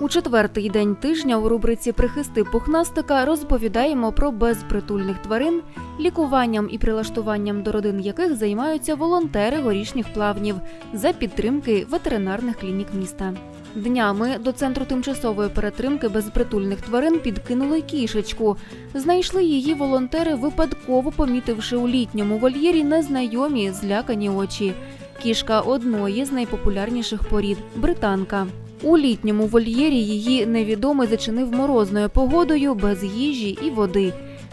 У четвертий день тижня у рубриці Прихисти пухнастика розповідаємо про безпритульних тварин, лікуванням і прилаштуванням до родин яких займаються волонтери горішніх плавнів за підтримки ветеринарних клінік міста. Днями до центру тимчасової перетримки безпритульних тварин підкинули кішечку. Знайшли її волонтери, випадково помітивши у літньому вольєрі незнайомі злякані очі. Кішка одної з найпопулярніших порід британка. У літньому вольєрі її невідомий зачинив морозною погодою без їжі і води.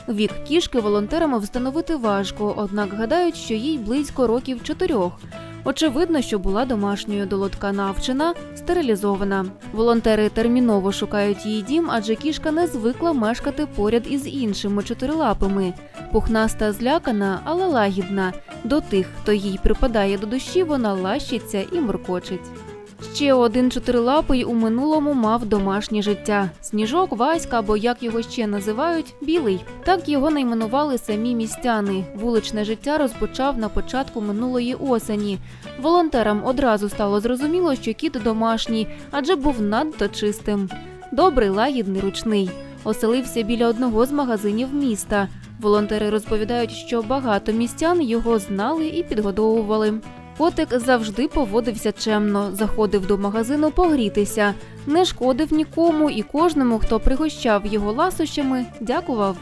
Вік кішки волонтерами встановити важко, однак гадають, що їй близько років чотирьох. Очевидно, що була домашньою до лотка навчена, стерилізована. Волонтери терміново шукають її дім, адже кішка не звикла мешкати поряд із іншими чотирилапими. Пухнаста злякана, але лагідна. До тих, хто їй припадає до душі, вона лащиться і моркочить. Ще один чотирилапий у минулому мав домашнє життя. Сніжок, Васька, або як його ще називають, білий. Так його найменували самі містяни. Вуличне життя розпочав на початку минулої осені. Волонтерам одразу стало зрозуміло, що кіт домашній, адже був надто чистим. Добрий, лагідний, ручний. Оселився біля одного з магазинів міста. Волонтери розповідають, що багато містян його знали і підгодовували. Котик завжди поводився чемно, заходив до магазину погрітися, не шкодив нікому і кожному, хто пригощав його ласощами, дякував.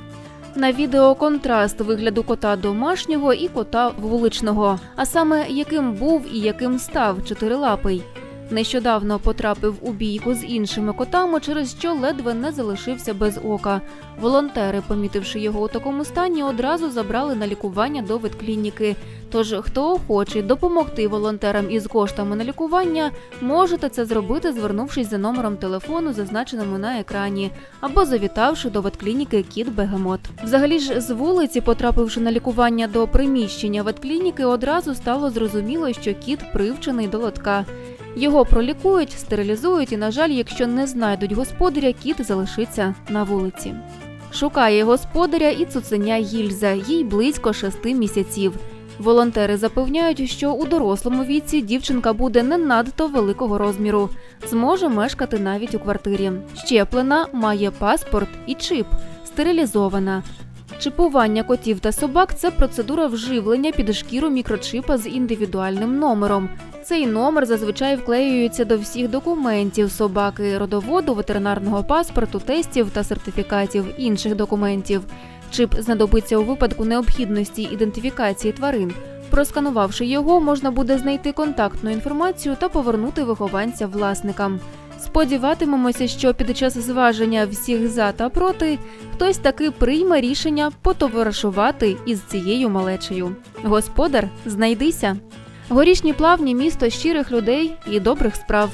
На відео контраст вигляду кота домашнього і кота вуличного, а саме яким був і яким став чотирилапий. Нещодавно потрапив у бійку з іншими котами, через що ледве не залишився без ока. Волонтери, помітивши його у такому стані, одразу забрали на лікування до ветклініки. Тож, хто охоче допомогти волонтерам із коштами на лікування, можете це зробити, звернувшись за номером телефону, зазначеному на екрані, або завітавши до ветклініки Кіт Бегемот. Взагалі ж з вулиці, потрапивши на лікування до приміщення ветклініки, одразу стало зрозуміло, що кіт привчений до лотка. Його пролікують, стерилізують, і, на жаль, якщо не знайдуть господаря, кіт залишиться на вулиці. Шукає господаря і цуценя Гільза, їй близько шести місяців. Волонтери запевняють, що у дорослому віці дівчинка буде не надто великого розміру, зможе мешкати навіть у квартирі. Щеплена, має паспорт і чип, стерилізована. Чипування котів та собак це процедура вживлення під шкіру мікрочипа з індивідуальним номером. Цей номер зазвичай вклеюється до всіх документів собаки, родоводу, ветеринарного паспорту, тестів та сертифікатів інших документів. Чип знадобиться у випадку необхідності ідентифікації тварин. Просканувавши його, можна буде знайти контактну інформацію та повернути вихованця власникам. Сподіватимемося, що під час зваження всіх за та проти хтось таки прийме рішення потоваришувати із цією малечею. Господар, знайдися. Горішні плавні місто щирих людей і добрих справ.